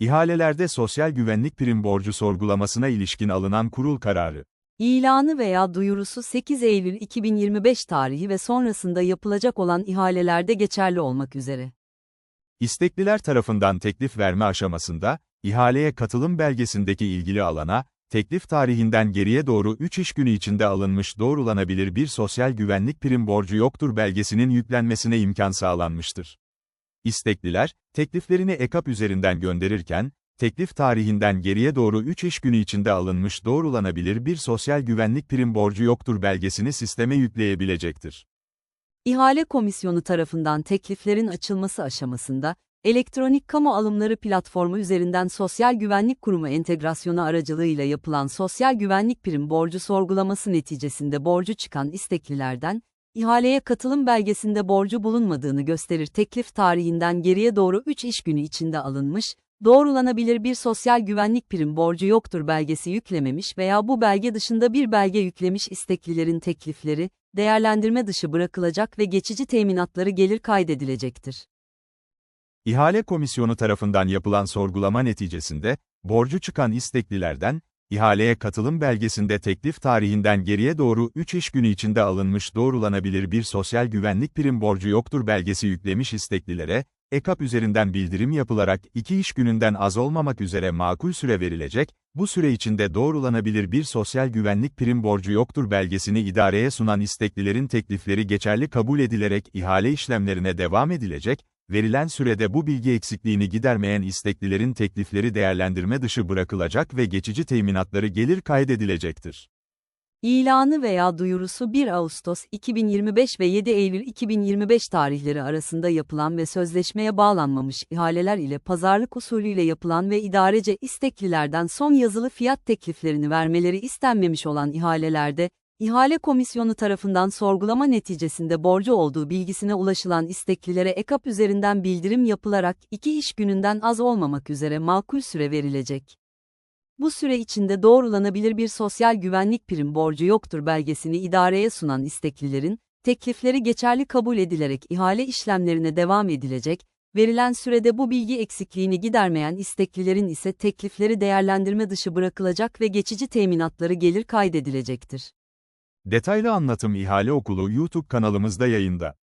İhalelerde sosyal güvenlik prim borcu sorgulamasına ilişkin alınan kurul kararı. İlanı veya duyurusu 8 Eylül 2025 tarihi ve sonrasında yapılacak olan ihalelerde geçerli olmak üzere. İstekliler tarafından teklif verme aşamasında, ihaleye katılım belgesindeki ilgili alana, teklif tarihinden geriye doğru 3 iş günü içinde alınmış doğrulanabilir bir sosyal güvenlik prim borcu yoktur belgesinin yüklenmesine imkan sağlanmıştır. İstekliler, tekliflerini EKAP üzerinden gönderirken, teklif tarihinden geriye doğru 3 iş günü içinde alınmış doğrulanabilir bir sosyal güvenlik prim borcu yoktur belgesini sisteme yükleyebilecektir. İhale komisyonu tarafından tekliflerin açılması aşamasında, elektronik kamu alımları platformu üzerinden Sosyal Güvenlik Kurumu entegrasyonu aracılığıyla yapılan sosyal güvenlik prim borcu sorgulaması neticesinde borcu çıkan isteklilerden, ihaleye katılım belgesinde borcu bulunmadığını gösterir teklif tarihinden geriye doğru 3 iş günü içinde alınmış, doğrulanabilir bir sosyal güvenlik prim borcu yoktur belgesi yüklememiş veya bu belge dışında bir belge yüklemiş isteklilerin teklifleri, değerlendirme dışı bırakılacak ve geçici teminatları gelir kaydedilecektir. İhale komisyonu tarafından yapılan sorgulama neticesinde, borcu çıkan isteklilerden, ihaleye katılım belgesinde teklif tarihinden geriye doğru 3 iş günü içinde alınmış doğrulanabilir bir sosyal güvenlik prim borcu yoktur belgesi yüklemiş isteklilere, EKAP üzerinden bildirim yapılarak 2 iş gününden az olmamak üzere makul süre verilecek, bu süre içinde doğrulanabilir bir sosyal güvenlik prim borcu yoktur belgesini idareye sunan isteklilerin teklifleri geçerli kabul edilerek ihale işlemlerine devam edilecek, verilen sürede bu bilgi eksikliğini gidermeyen isteklilerin teklifleri değerlendirme dışı bırakılacak ve geçici teminatları gelir kaydedilecektir. İlanı veya duyurusu 1 Ağustos 2025 ve 7 Eylül 2025 tarihleri arasında yapılan ve sözleşmeye bağlanmamış ihaleler ile pazarlık usulüyle yapılan ve idarece isteklilerden son yazılı fiyat tekliflerini vermeleri istenmemiş olan ihalelerde, İhale komisyonu tarafından sorgulama neticesinde borcu olduğu bilgisine ulaşılan isteklilere EKAP üzerinden bildirim yapılarak 2 iş gününden az olmamak üzere makul süre verilecek. Bu süre içinde doğrulanabilir bir sosyal güvenlik prim borcu yoktur belgesini idareye sunan isteklilerin, teklifleri geçerli kabul edilerek ihale işlemlerine devam edilecek, verilen sürede bu bilgi eksikliğini gidermeyen isteklilerin ise teklifleri değerlendirme dışı bırakılacak ve geçici teminatları gelir kaydedilecektir. Detaylı anlatım İhale Okulu YouTube kanalımızda yayında.